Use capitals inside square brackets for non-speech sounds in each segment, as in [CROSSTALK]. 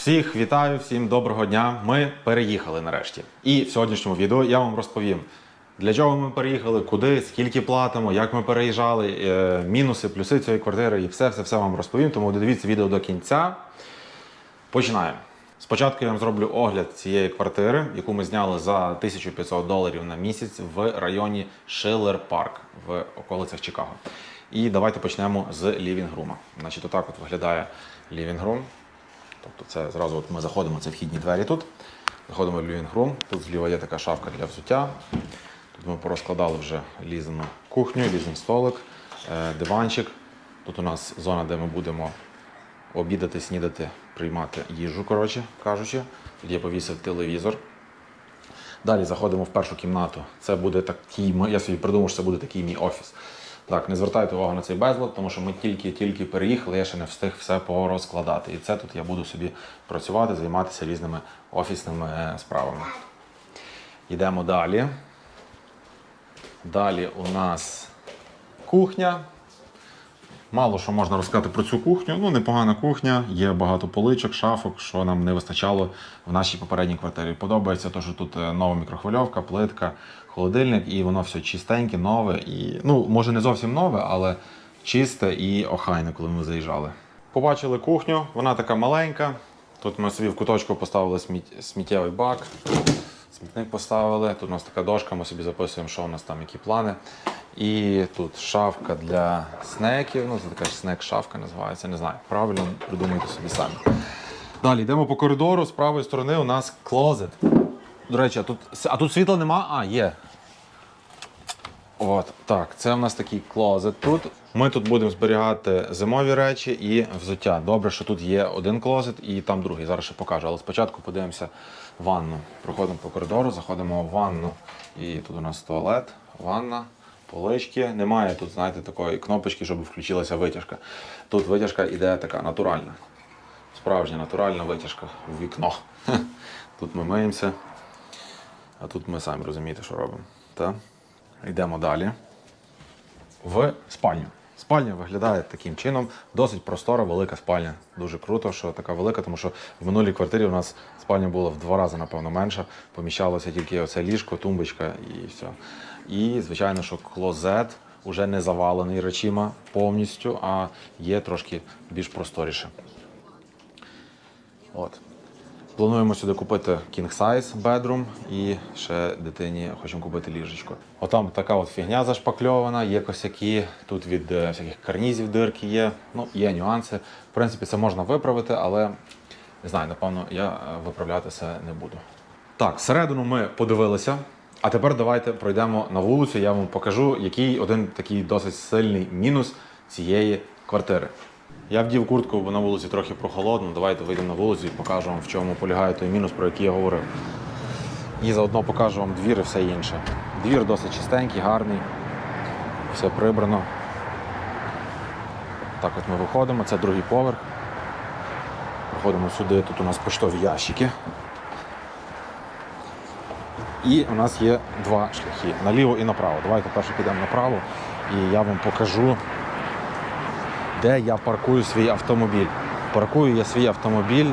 Всіх вітаю, всім доброго дня. Ми переїхали нарешті. І в сьогоднішньому відео я вам розповім, для чого ми переїхали, куди, скільки платимо, як ми переїжджали, е, мінуси, плюси цієї квартири і все, все, все вам розповім. Тому додивіться відео до кінця. Починаємо. Спочатку я вам зроблю огляд цієї квартири, яку ми зняли за 1500 доларів на місяць в районі Шиллер Парк в околицях Чикаго. І давайте почнемо з лівінгрума. Значить, отак от виглядає лівінгрум. Тобто це зразу от ми заходимо, це вхідні двері тут. Заходимо в лівінгрум. Тут зліва є така шафка для взуття. Тут ми порозкладали вже лізану кухню, лізний столик, е, диванчик. Тут у нас зона, де ми будемо обідати, снідати, приймати їжу, коротше кажучи. Тут я повісив телевізор. Далі заходимо в першу кімнату. Це буде такий, я собі придумав, що це буде такий мій офіс. Так, не звертайте увагу на цей безлад, тому що ми тільки-тільки переїхали, я ще не встиг все порозкладати. І це тут я буду собі працювати, займатися різними офісними е, справами. Йдемо далі. Далі у нас кухня. Мало що можна розказати про цю кухню. Ну, непогана кухня, є багато поличок, шафок, що нам не вистачало в нашій попередній квартирі. Подобається те, що тут е, нова мікрохвильовка, плитка, холодильник, і воно все чистеньке, нове. І, ну, може, не зовсім нове, але чисте і охайне, коли ми заїжджали. Побачили кухню, вона така маленька. Тут ми собі в куточку поставили сміттєвий бак. Смітник поставили. Тут у нас така дошка, ми собі записуємо, що у нас там, які плани. І тут шафка для снеків. Ну, це така снек-шафка називається. Не знаю. Правильно придумайте собі самі. Далі йдемо по коридору. З правої сторони у нас клозет. До речі, а тут, а тут світла нема? А, є. От, так, це у нас такий клозет тут. Ми тут будемо зберігати зимові речі і взуття. Добре, що тут є один клозет і там другий. Зараз ще покажу. Але спочатку подивимося ванну. Проходимо по коридору, заходимо в ванну. І тут у нас туалет, ванна, полички. Немає тут, знаєте, такої кнопочки, щоб включилася витяжка. Тут витяжка іде така натуральна. Справжня натуральна витяжка в вікно. [LAUGHS] Тут ми миємося, а тут ми самі розумієте, що робимо. Йдемо далі. В спальню. Спальня виглядає таким чином. Досить простора, велика спальня. Дуже круто, що така велика, тому що в минулій квартирі у нас спальня була в два рази, напевно, менша. Поміщалося тільки оце ліжко, тумбочка і все. І, звичайно, що клозет уже не завалений речима повністю, а є трошки більш просторіше. От. Плануємо сюди купити king size bedroom і ще дитині хочемо купити ліжечко. Отам така от фігня зашпакльована, є косяки, тут від е, всяких карнізів дирки є. Ну, є нюанси. В принципі, це можна виправити, але не знаю, напевно, я е, виправляти це не буду. Так, всередину ми подивилися. А тепер давайте пройдемо на вулицю. Я вам покажу, який один такий досить сильний мінус цієї квартири. Я вдів куртку, бо на вулиці трохи прохолодно. Давайте вийдемо на вулицю і покажу вам, в чому полягає той мінус, про який я говорив. І заодно покажу вам двір і все інше. Двір досить чистенький, гарний, все прибрано. Так от ми виходимо, це другий поверх. Проходимо сюди, тут у нас поштові ящики. І у нас є два шляхи наліво і направо. Давайте перше підемо направо і я вам покажу, де я паркую свій автомобіль. Паркую я свій автомобіль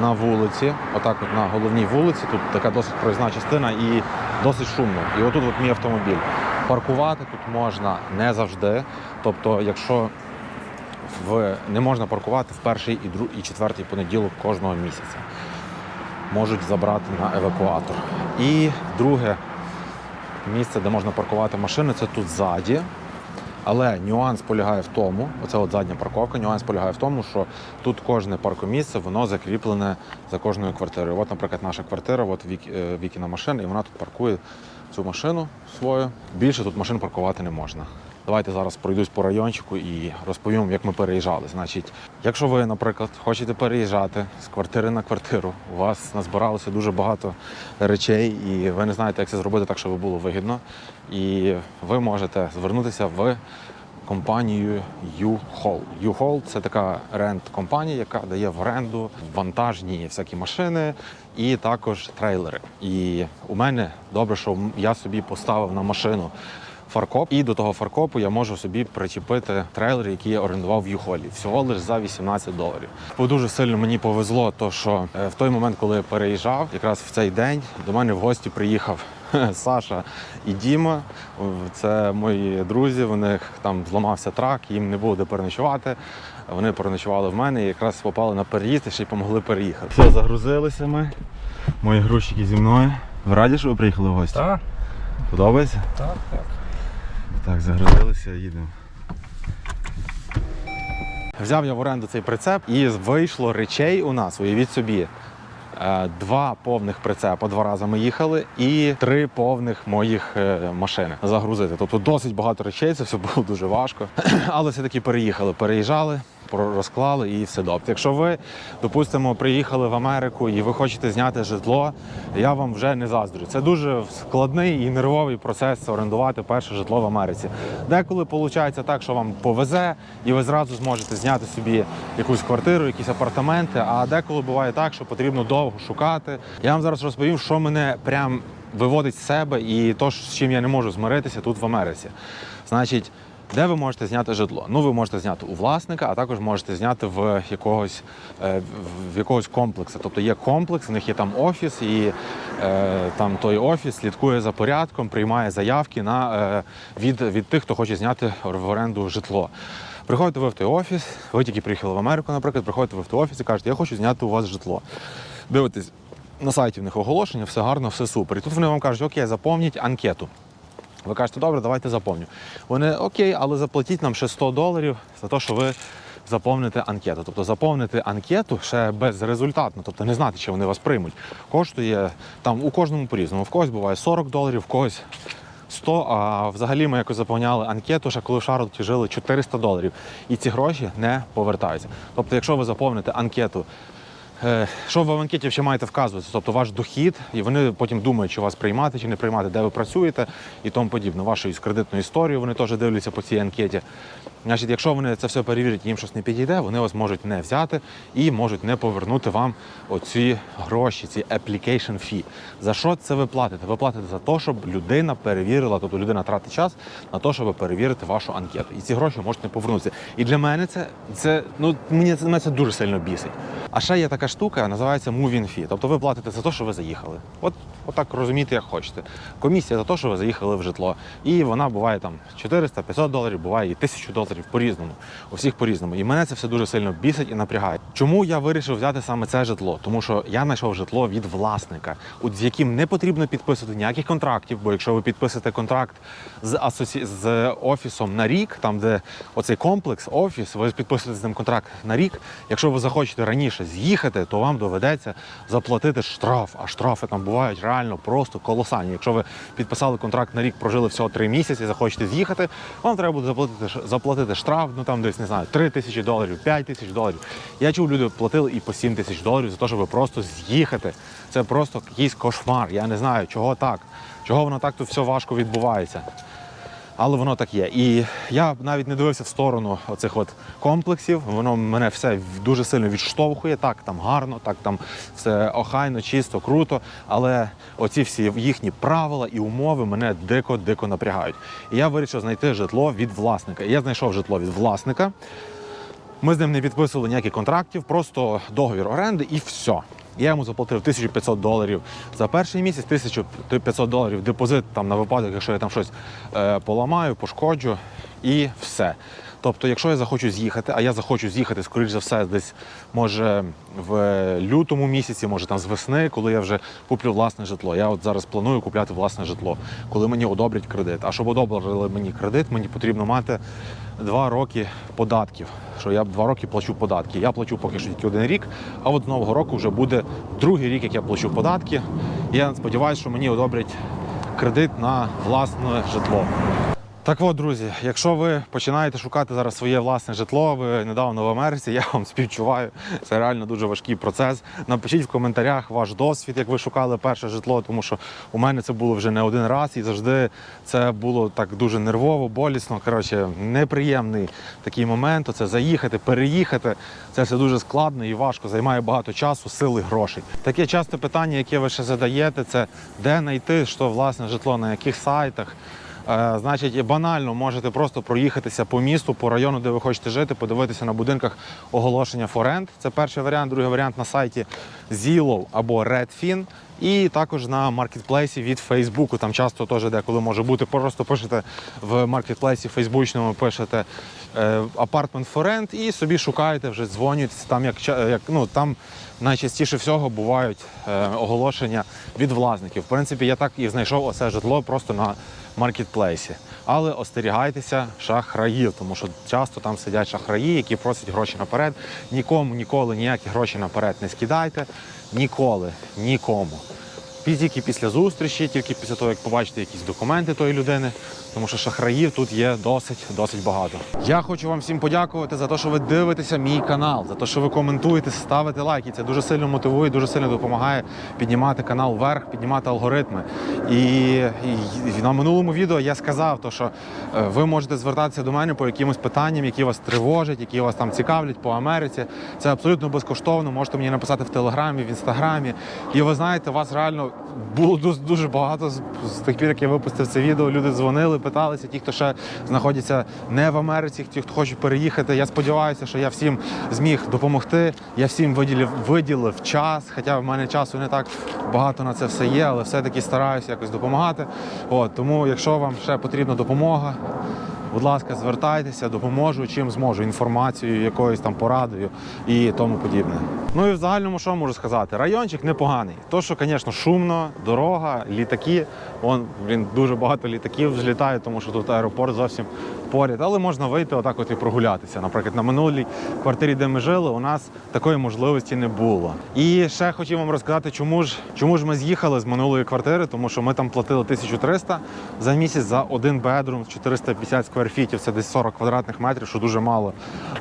на вулиці, отак от на головній вулиці. Тут така досить проїзна частина і досить шумно. І отут от мій автомобіль. Паркувати тут можна не завжди. Тобто, якщо в, не можна паркувати в перший і, друг, і четвертий понеділок кожного місяця. Можуть забрати на евакуатор. І друге місце, де можна паркувати машини, це тут ззаді. Але нюанс полягає в тому, оце от задня парковка, нюанс полягає в тому, що тут кожне паркомісце, воно закріплене за кожною квартирою. От, наприклад, наша квартира, от Вік, е, Вікіна машина, і вона тут паркує цю машину свою. Більше тут машин паркувати не можна. Давайте зараз пройдусь по райончику і розповім, як ми переїжджали. Значить, якщо ви, наприклад, хочете переїжджати з квартири на квартиру, у вас назбиралося дуже багато речей, і ви не знаєте, як це зробити так, щоб було вигідно. І ви можете звернутися в компанію U-Haul. U-Haul – це така рент-компанія, яка дає в оренду вантажні всякі машини і також трейлери. І у мене добре, що я собі поставив на машину фаркоп, і до того фаркопу я можу собі причепити трейлер, який я орендував в Юхолі. Всього лише за 18 доларів. Бо дуже сильно мені повезло, то що е, в той момент, коли я переїжджав, якраз в цей день до мене в гості приїхав [LAUGHS] Саша і Діма. Це мої друзі. У них там зламався трак, їм не було де переночувати. Вони переночували в мене і якраз попали на переїзд і ще й допомогли переїхати. Все, загрузилися ми. Мої грузчики зі мною. Ви раді, що ви приїхали в гості? Так, Подобається? так, так. Так, загрузилися, їдемо. Взяв я в оренду цей прицеп і вийшло речей у нас, уявіть собі. е, Два повних прицепа, два рази ми їхали, і три повних моїх е, машини загрузити. Тобто досить багато речей, це все було дуже важко. [CLEARS THROAT] Але все-таки переїхали, переїжджали, розклали і все добре. Якщо ви, допустимо, приїхали в Америку і ви хочете зняти житло, я вам вже не заздрю. Це дуже складний і нервовий процес орендувати перше житло в Америці. Деколи виходить так, що вам повезе, і ви зразу зможете зняти собі якусь квартиру, якісь апартаменти. А деколи буває так, що потрібно довго шукати. Я вам зараз розповім, що мене прям виводить з себе, і то, з чим я не можу змиритися тут в Америці. Значить. Де ви можете зняти житло? Ну, ви можете зняти у власника, а також можете зняти в якогось, е, в- якогось комплексу. Тобто є комплекс, в них є там офіс, і е, там той офіс слідкує за порядком, приймає заявки на, е, від, від тих, хто хоче зняти в оренду житло. Приходите ви в той офіс, ви тільки приїхали в Америку, наприклад, приходите ви в той офіс і кажете, я хочу зняти у вас житло. Дивитесь, на сайті в них оголошення, все гарно, все супер. І тут вони вам кажуть, окей, заповніть анкету. Ви кажете, добре, давайте заповню. Вони окей, але заплатіть нам ще 100 доларів за те, що ви заповните анкету. Тобто заповнити анкету ще безрезультатно, тобто не знати, чи вони вас приймуть. Коштує там у кожному по-різному. В когось буває 40 доларів, в когось 100, а взагалі ми якось заповняли анкету, ще коли в Шарлотті жили 400 доларів. І ці гроші не повертаються. Тобто, якщо ви заповните анкету Що ви в анкеті ще маєте вказувати? Тобто ваш дохід, і вони потім думають, чи вас приймати чи не приймати, де ви працюєте і тому подібне. Вашу кредитну історію вони теж дивляться по цій анкеті. Значить, якщо вони це все перевірять, їм щось не підійде, вони вас можуть не взяти і можуть не повернути вам оці гроші, ці application fee. За що це ви платите? Ви платите за те, щоб людина перевірила, тобто людина тратить час на те, щоб перевірити вашу анкету. І ці гроші можуть не повернутися. І для мене це, це ну мені це, мене це дуже сильно бісить. А ще є така штука, називається moving fee. Тобто ви платите за те, що ви заїхали. От, от так розумієте, як хочете. Комісія за те, що ви заїхали в житло. І вона буває там 400-500 доларів, буває і 1000 доларів по-різному. У всіх по-різному. І мене це все дуже сильно бісить і напрягає. Чому я вирішив взяти саме це житло? Тому що я знайшов житло від власника, з яким не потрібно підписувати ніяких контрактів, бо якщо ви підписуєте контракт з асоці... з офісом на рік, там де оцей комплекс, офіс, ви підписуєте з ним контракт на рік. Якщо ви захочете раніше з'їхати, то вам доведеться заплатити штраф. А штрафи там бувають реально просто колосальні. Якщо ви підписали контракт на рік, прожили всього три місяці, захочете з'їхати, вам треба буде заплатити заплатити штраф, ну там десь не знаю, 3 тисячі доларів, 5 тисяч доларів. Я чув, люди платили і по 7 тисяч доларів за те, щоб просто з'їхати. Це просто якийсь кошмар. Я не знаю, чого так, чого воно так тут все важко відбувається. Але воно так є. І я навіть не дивився в сторону оцих от комплексів. Воно мене все дуже сильно відштовхує. Так, там гарно, так там все охайно, чисто, круто. Але оці всі їхні правила і умови мене дико-дико напрягають. І я вирішив знайти житло від власника. І я знайшов житло від власника. Ми з ним не підписували ніяких контрактів, просто договір оренди і все. Я йому заплатив 1500 доларів за перший місяць, 1500 доларів депозит там на випадок, якщо я там щось е, поламаю, пошкоджу, і все. Тобто, якщо я захочу з'їхати, а я захочу з'їхати, скоріш за все, десь може в лютому місяці, може там з весни, коли я вже куплю власне житло. Я от зараз планую купляти власне житло, коли мені одобрять кредит. А щоб одобрили мені кредит, мені потрібно мати два роки податків. Що я два роки плачу податки. Я плачу поки що тільки один рік, а от нового року вже буде другий рік, як я плачу податки. Я сподіваюся, що мені одобрять кредит на власне житло. Так от, друзі, якщо ви починаєте шукати зараз своє власне житло, ви недавно в Америці, я вам співчуваю. Це реально дуже важкий процес. Напишіть в коментарях ваш досвід, як ви шукали перше житло, тому що у мене це було вже не один раз і завжди це було так дуже нервово, болісно. Коротше, неприємний такий момент. Це заїхати, переїхати. Це все дуже складно і важко, займає багато часу, сил і грошей. Таке часте питання, яке ви ще задаєте, це де знайти що власне житло, на яких сайтах. Е, значить, банально можете просто проїхатися по місту, по району, де ви хочете жити, подивитися на будинках оголошення форенд. Це перший варіант. Другий варіант на сайті Zillow або Redfin. І також на маркетплейсі від Фейсбуку. Там часто теж деколи може бути. Просто пишете в маркетплейсі фейсбучному, пишете апартмент форенд і собі шукаєте, вже дзвонюєтеся. Там як, як ну там найчастіше всього бувають е, оголошення від власників. В принципі, я так і знайшов оце житло просто на маркетплейсі. Але остерігайтеся шахраїв, тому що часто там сидять шахраї, які просять гроші наперед. Нікому ніколи ніякі гроші наперед не скидайте. Ніколи, нікому. Тільки після зустрічі, тільки після того, як побачите якісь документи тої людини, тому що шахраїв тут є досить, досить багато. Я хочу вам всім подякувати за те, що ви дивитеся мій канал, за те, що ви коментуєте, ставите лайки. Це дуже сильно мотивує, дуже сильно допомагає піднімати канал вверх, піднімати алгоритми. І, і на минулому відео я сказав, то, що е, ви можете звертатися до мене по якимось питанням, які вас тривожать, які вас там цікавлять по Америці. Це абсолютно безкоштовно. Можете мені написати в телеграмі, в інстаграмі. І ви знаєте, вас реально було дуже, багато з тих пір, як я випустив це відео. Люди дзвонили, питалися. Ті, хто ще знаходяться не в Америці, ті, хто хоче переїхати. Я сподіваюся, що я всім зміг допомогти. Я всім виділив, виділив час. Хоча в мене часу не так багато на це все є, але все-таки стараюся якось допомагати. От тому, якщо вам ще потрібна допомога. Будь ласка, звертайтеся, допоможу, чим зможу, інформацією, якоюсь там порадою і тому подібне. Ну і в загальному що можу сказати? Райончик непоганий. То, що, звісно, шумно, дорога, літаки. Вон, блін, дуже багато літаків злітає, тому що тут аеропорт зовсім поряд. Але можна вийти отак от і прогулятися. Наприклад, на минулій квартирі, де ми жили, у нас такої можливості не було. І ще хотів вам розказати, чому ж, чому ж ми з'їхали з минулої квартири, тому що ми там платили 1300 за місяць за один бедрум, 450 скверфітів, це десь 40 квадратних метрів, що дуже мало.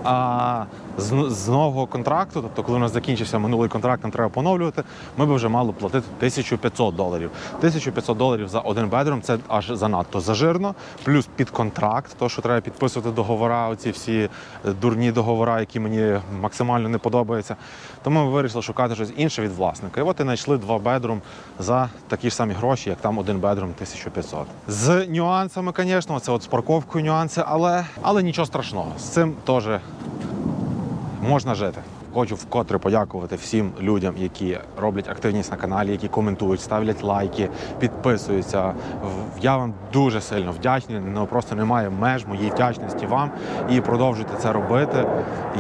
А з, з нового контракту, тобто коли у нас закінчився минулий контракт, нам треба поновлювати, ми б вже мали платити 1500 доларів. 1500 доларів за один бедрум це аж занадто зажирно. Плюс під контракт, то що треба підписувати договори, оці всі е, дурні договори, які мені максимально не подобаються. Тому ми вирішили шукати щось інше від власника. І от і знайшли два бедрум за такі ж самі гроші, як там один бедрум 1500. З нюансами, звісно, це от з парковкою нюанси, але, але нічого страшного. З цим теж можна жити. Хочу вкотре подякувати всім людям, які роблять активність на каналі, які коментують, ставлять лайки, підписуються. Я вам дуже сильно вдячний. Ну просто немає меж моїй вдячності вам і продовжуйте це робити.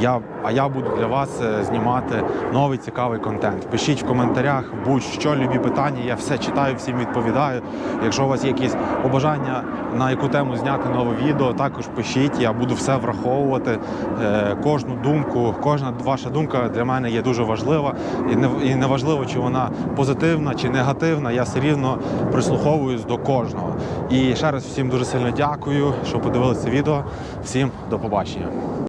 Я, а я буду для вас е, знімати новий цікавий контент. Пишіть в коментарях будь-що, любі питання. Я все читаю, всім відповідаю. Якщо у вас є якісь побажання на яку тему зняти нове відео, також пишіть. Я буду все враховувати. Е, Кожну думку, кожна ваша думка для мене є дуже важлива. І не і не чи вона позитивна чи негативна. Я все рівно прислуховуюсь до кожного. І ще раз всім дуже сильно дякую, що подивилися відео. Всім до побачення.